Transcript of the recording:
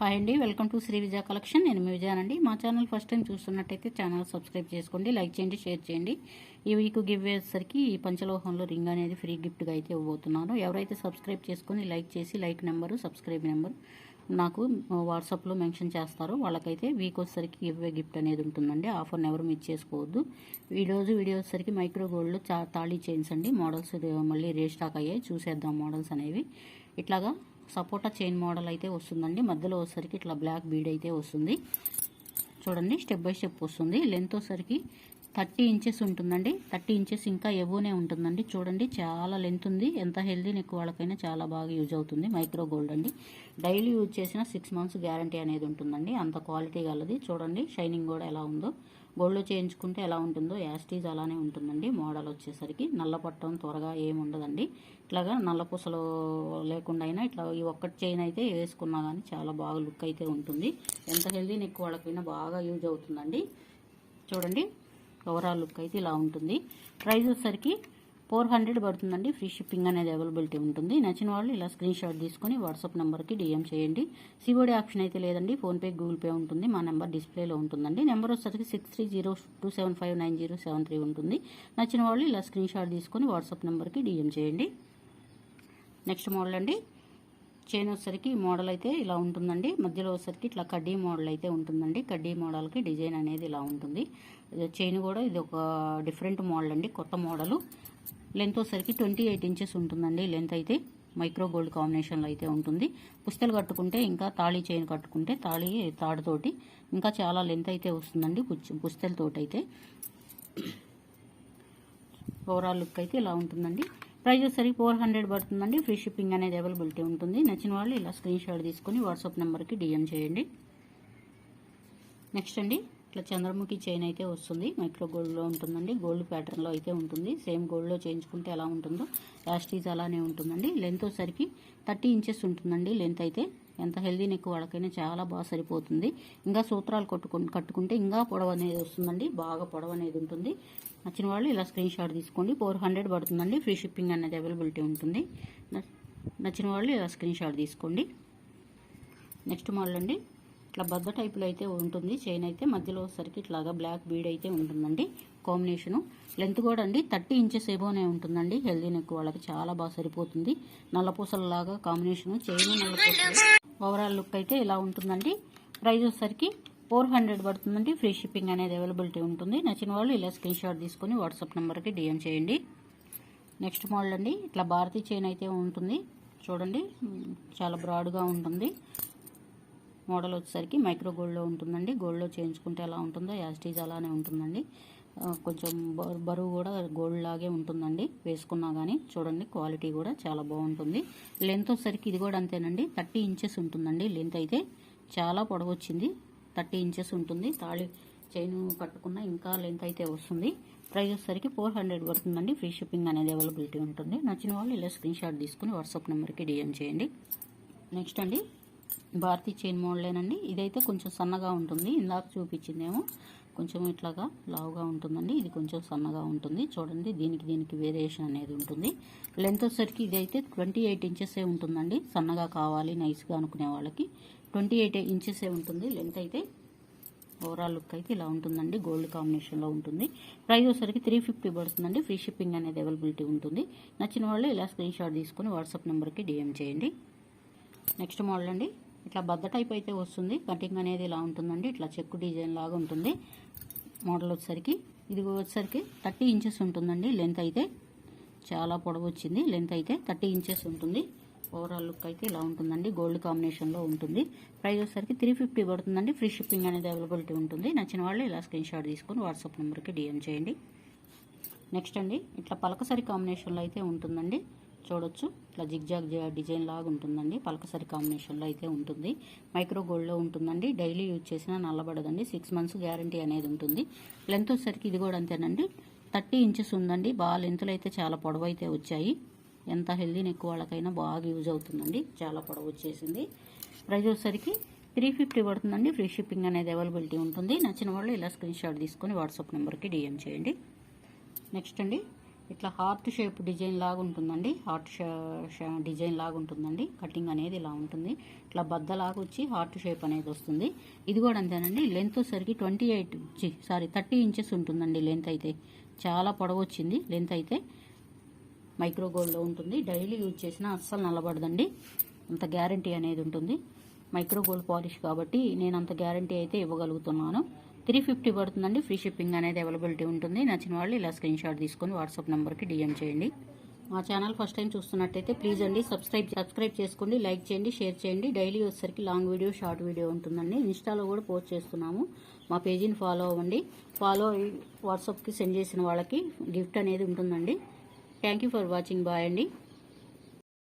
Hi అండి welcome to Shri Vijaya collection. నేను మీ విజయానండి మా ఛానల్ ఫస్ట్ టైం చూస్తున్నట్టయితే ఛానల్ సబ్స్క్రైబ్ చేసుకోండి లైక్ చేయండి షేర్ చేయండి. ఈ వీక్ గివ్ వేసరికి ఈ పంచలోహంలో రింగ్ అనేది ఫ్రీ గిఫ్ట్గా అయితే ఇవ్వబోతున్నాను. ఎవరైతే సబ్స్క్రైబ్ చేసుకొని లైక్ చేసి లైక్ నెంబరు సబ్స్క్రైబ్ నెంబర్ నాకు వాట్సాప్లో మెన్షన్ చేస్తారో వాళ్ళకైతే వీక్ వచ్చేసరికి ఇవ్వే గిఫ్ట్ అనేది ఉంటుందండి. ఆఫర్ని ఎవరు మిస్ చేసుకోవద్దు. ఈరోజు వీడియో వచ్చేసరికి మైక్రో గోల్డ్లో చా తాళీ చైన్స్ అండి. మోడల్స్ మళ్ళీ రీస్టాక్ అయ్యాయి. చూసేద్దాం మోడల్స్ అనేవి. ఇట్లాగా సపోటా చైన్ మోడల్ అయితే వస్తుందండి. మధ్యలో వచ్చేసరికి ఇట్లా బ్లాక్ బీడ్ అయితే వస్తుంది. చూడండి స్టెప్ బై స్టెప్ వస్తుంది. లెంత్ వచ్చేసరికి థర్టీ ఇంచెస్ ఉంటుందండి. థర్టీ ఇంచెస్ ఇంకా ఎవోనే ఉంటుందండి. చూడండి చాలా లెంత్ ఉంది. ఎంత హెల్దీ నెక్ వాళ్ళకైనా చాలా బాగా యూజ్ అవుతుంది. మైక్రో గోల్డ్ అండి. డైలీ యూజ్ చేసిన సిక్స్ మంత్స్ గ్యారంటీ అనేది ఉంటుందండి. అంత క్వాలిటీ గలది. చూడండి షైనింగ్ కూడా ఎలా ఉందో. గోల్డ్లో చేయించుకుంటే ఎలా ఉంటుందో. యాస్టీజ్ అలానే ఉంటుందండి. మోడల్ వచ్చేసరికి నల్ల పట్టడం త్వరగా ఏమి ఉండదండి. ఇట్లాగా నల్ల పూసలు లేకుండా అయినా ఇట్లా ఈ ఒక్కటి చైన్ అయితే వేసుకున్నా కానీ చాలా బాగా లుక్ అయితే ఉంటుంది. ఎంత హెల్దీ నెక్ వాళ్ళకైనా బాగా యూజ్ అవుతుందండి. చూడండి. ఓవరాల్ లుక్ అయితే ఇలా ఉంటుంది. ప్రైస్ వచ్చేసరికి ఫోర్ హండ్రెడ్ పడుతుందండి. ఫ్రీ షిప్పింగ్ అనేది అవైలబిలిటీ ఉంటుంది. నచ్చిన వాళ్ళు ఇలా స్క్రీన్ షాట్ తీసుకొని వాట్సాప్ నెంబర్కి డిఎం చేయండి. సిఓడి ఆప్షన్ అయితే లేదండి. ఫోన్పే గూగుల్ పే ఉంటుంది. మా నెంబర్ డిస్ప్లేలో ఉంటుందండి. నెంబర్ వచ్చేసరికి six three zero two seven five nine zero seven three ఉంటుంది. నచ్చిన వాళ్ళు ఇలా స్క్రీన్ షాట్ తీసుకొని వాట్సాప్ నెంబర్కి డిఎం చేయండి. నెక్స్ట్ మోడల్ అండి. చైన్ వచ్చేసరికి మోడల్ అయితే ఇలా ఉంటుందండి. మధ్యలో వచ్చేసరికి ఇట్లా కడ్డీ మోడల్ అయితే ఉంటుందండి. కడ్డీ మోడల్కి డిజైన్ అనేది ఇలా ఉంటుంది. చైన్ కూడా ఇది ఒక డిఫరెంట్ మోడల్ అండి. కొత్త మోడలు. లెంత్ వచ్చేసరికి ట్వంటీ ఎయిట్ ఇంచెస్ ఉంటుందండి. లెంత్ అయితే మైక్రో గోల్డ్ కాంబినేషన్లో అయితే ఉంటుంది. పుస్తలు కట్టుకుంటే ఇంకా తాళీ చైన్ కట్టుకుంటే తాళీ తాడుతోటి ఇంకా చాలా లెంత్ అయితే వస్తుందండి పుస్తలతోటి అయితే ఓవరాల్ లుక్ అయితే ఇలా ఉంటుందండి. ప్రైజ్ వచ్చేసరికి ఫోర్ హండ్రెడ్ పడుతుందండి. ఫ్రీ షిప్పింగ్ అనేది అవైలబిలిటీ ఉంటుంది. నచ్చిన వాళ్ళు ఇలా స్క్రీన్ షాట్ తీసుకొని వాట్సాప్ నెంబర్కి డిఎం చేయండి. నెక్స్ట్ అండి ఇట్లా చంద్రముఖి చైన్ అయితే వస్తుంది. మైక్రో గోల్డ్లో ఉంటుందండి. గోల్డ్ ప్యాటర్న్లో అయితే ఉంటుంది. సేమ్ గోల్డ్లో చేయించుకుంటే ఎలా ఉంటుందో యాస్టీజ్ అలానే ఉంటుందండి. లెంత్ వచ్చేసరికి థర్టీ ఇంచెస్ ఉంటుందండి లెంత్ అయితే. ఎంత హెల్దీ నెక్ వాళ్ళకైనా చాలా బాగా సరిపోతుంది. ఇంకా సూత్రాలు కొట్టుకు కట్టుకుంటే ఇంకా పొడవ అనేది వస్తుందండి. బాగా పొడవ అనేది ఉంటుంది. నచ్చిన వాళ్ళు ఇలా స్క్రీన్ షాట్ తీసుకోండి. ఫోర్ హండ్రెడ్ పడుతుందండి. ఫ్రీ షిప్పింగ్ అనేది అవైలబిలిటీ ఉంటుంది. నచ్చిన వాళ్ళు ఇలా స్క్రీన్ షాట్ తీసుకోండి. నెక్స్ట్ మోడల్ అండి. ఇట్లా బద్ద టైపులో అయితే ఉంటుంది. చైన్ అయితే మధ్యలో సరికి ఇట్లాగా బ్లాక్ బీడ్ అయితే ఉంటుందండి. కాంబినేషను. లెంత్ కూడా అండి. థర్టీ ఇంచెస్ ఏబోనే ఉంటుందండి. హెల్దీ నెక్ వాళ్ళకి చాలా బాగా సరిపోతుంది. నల్లపూసలలాగా కాంబినేషను. చైన్ నల్లపూసలు. ఓవరాల్ లుక్ అయితే ఇలా ఉంటుందండి? ప్రైస్ వచ్చేసరికి ఫోర్ హండ్రెడ్ పడుతుందండి. ఫ్రీ షిప్పింగ్ అనేది అవైలబిలిటీ ఉంటుంది. నచ్చిన వాళ్ళు ఇలా స్క్రీన్ షాట్ తీసుకొని వాట్సాప్ నెంబర్కి డిఎం చేయండి. నెక్స్ట్ మోడల్ అండి. ఇట్లా భారతీ చైన్ అయితే ఉంటుంది. చూడండి. చాలా బ్రాడ్గా ఉంటుంది. మోడల్ వచ్చేసరికి మైక్రో గోల్డ్లో ఉంటుందండి. గోల్డ్లో చేయించుకుంటే ఎలా ఉంటుందో యాస్టీజ్ అలానే ఉంటుందండి. కొంచెం బరువు కూడా గోల్డ్ లాగే ఉంటుందండి. వేసుకున్నా కానీ చూడండి క్వాలిటీ కూడా చాలా బాగుంటుంది. లెంత్ వచ్చేసరికి ఇది కూడా అంతేనండి. థర్టీ ఇంచెస్ ఉంటుందండి లెంత్ అయితే. చాలా పొడవు వచ్చింది. థర్టీ ఇంచెస్ ఉంటుంది. తాళి చైన్ కట్టుకున్న ఇంకా లెంత్ అయితే వస్తుంది. ప్రైస్ వచ్చేసరికి ఫోర్ హండ్రెడ్ పడుతుందండి. ఫ్రీ షిప్పింగ్ అనేది అవైలబిలిటీ ఉంటుంది. నచ్చిన వాళ్ళు ఇలా స్క్రీన్ షాట్ తీసుకుని వాట్సాప్ నెంబర్కి డిఎం చేయండి. నెక్స్ట్ అండి భారతీ చైన్ మోడలేనండి. ఇదైతే కొంచెం సన్నగా ఉంటుంది. ఇందాక చూపించిందేమో కొంచెం ఇట్లాగా లావుగా ఉంటుందండి. ఇది కొంచెం సన్నగా ఉంటుంది. చూడండి దీనికి దీనికి వేరియేషన్ అనేది ఉంటుంది. లెంత్ వచ్చేసరికి ఇదైతే ట్వంటీ ఎయిట్ ఇంచెసే ఉంటుందండి. సన్నగా కావాలి నైస్గా అనుకునే వాళ్ళకి ట్వంటీ ఎయిట్ ఇంచెసే ఉంటుంది. లెంత్ అయితే ఓవరాల్ లుక్ అయితే ఇలా ఉంటుందండి. గోల్డ్ కాంబినేషన్లో ఉంటుంది. ప్రైస్ వచ్చేసరికి త్రీ ఫిఫ్టీ పడుతుందండి. ఫ్రీ షిప్పింగ్ అనేది అవైలబిలిటీ ఉంటుంది. నచ్చిన వాళ్ళు ఇలా స్క్రీన్ షాట్ తీసుకుని వాట్సాప్ నెంబర్కి డిఎం చేయండి. నెక్స్ట్ మోడల్ అండి. ఇట్లా బద్ద టైప్ అయితే వస్తుంది. కటింగ్ అనేది ఇలా ఉంటుందండి. ఇట్లా చెక్కు డిజైన్ లాగా ఉంటుంది. మోడల్ వచ్చేసరికి ఇది వచ్చేసరికి థర్టీ ఇంచెస్ ఉంటుందండి. లెంత్ అయితే చాలా పొడవు వచ్చింది. లెంత్ అయితే థర్టీ ఇంచెస్ ఉంటుంది. ఓవరాల్ లుక్ అయితే ఇలా ఉంటుందండి. గోల్డ్ కాంబినేషన్లో ఉంటుంది. ప్రైస్ వచ్చేసరికి త్రీ ఫిఫ్టీ పడుతుందండి. ఫ్రీ షిప్పింగ్ అనేది అవైలబిలిటీ ఉంటుంది. నచ్చిన వాళ్ళు ఇలా స్క్రీన్ షాట్ తీసుకొని వాట్సాప్ నెంబర్కి డిఎం చేయండి. నెక్స్ట్ అండి ఇట్లా పలకసరి కాంబినేషన్లో అయితే ఉంటుందండి. చూడొచ్చు. ఇట్లా జిగ్జాగ్ డిజైన్ లాగా ఉంటుందండి. పలకసరి కాంబినేషన్లో అయితే ఉంటుంది. మైక్రో గోల్డ్లో ఉంటుందండి. డైలీ యూజ్ చేసినా నల్లబడదండి. సిక్స్ మంత్స్ గ్యారంటీ అనేది ఉంటుంది. లెంత్ వచ్చేసరికి ఇది కూడా అంతేనండి. థర్టీ ఇంచెస్ ఉందండి. బాగా లెంత్లో అయితే చాలా పొడవు అయితే వచ్చాయి. ఎంత హెల్దీ నెక్ వాళ్ళకైనా బాగా యూజ్ అవుతుందండి. చాలా పొడవు వచ్చేసింది. ప్రైజ్ వచ్చేసరికి త్రీ ఫిఫ్టీ పడుతుందండి. ఫ్రీ షిప్పింగ్ అనేది అవైలబిలిటీ ఉంటుంది. నచ్చిన వాళ్ళు ఇలా స్క్రీన్ షాట్ తీసుకొని వాట్సాప్ నెంబర్కి డిఎం చేయండి. నెక్స్ట్ అండి. ఇట్లా హార్ట్ షేప్ డిజైన్ లాగా ఉంటుందండి. హార్ట్ డిజైన్ లాగా ఉంటుందండి. కటింగ్ అనేది ఇలా ఉంటుంది. ఇట్లా బద్దలాగా వచ్చి హార్ట్ షేప్ అనేది వస్తుంది. ఇది కూడా అంతేనండి. లెంత్ వచ్చేసరికి twenty eight sorry thirty inches ఉంటుందండి లెంత్ అయితే. చాలా పొడవు వచ్చింది లెంత్ అయితే. మైక్రో గోల్డ్లో ఉంటుంది. డైలీ యూజ్ చేసినా అస్సలు నల్లబడదండి. అంత గ్యారంటీ అనేది ఉంటుంది. మైక్రో గోల్డ్ పాలిష్ కాబట్టి నేను అంత గ్యారంటీ అయితే ఇవ్వగలుగుతున్నాను. త్రీ ఫిఫ్టీ పడుతుందండి. ఫ్రీ షిప్పింగ్ అనేది అవైలబిలిటీ ఉంటుంది. నచ్చిన వాళ్ళు ఇలా స్క్రీన్ షాట్ తీసుకొని వాట్సాప్ నెంబర్కి డిఎం చేయండి. మా ఛానల్ ఫస్ట్ టైం చూస్తున్నట్టయితే ప్లీజ్ అండి సబ్స్క్రైబ్ సబ్స్క్రైబ్ చేసుకోండి లైక్ చేయండి షేర్ చేయండి. డైలీ వచ్చేసరికి లాంగ్ వీడియో షార్ట్ వీడియో ఉంటుందండి. ఇన్స్టాలో కూడా పోస్ట్ చేస్తున్నాము. మా పేజీని ఫాలో అవ్వండి. ఫాలో అయ్యి వాట్సాప్కి సెండ్ చేసిన వాళ్ళకి గిఫ్ట్ అనేది ఉంటుందండి. Thank you for watching. Bye అండి.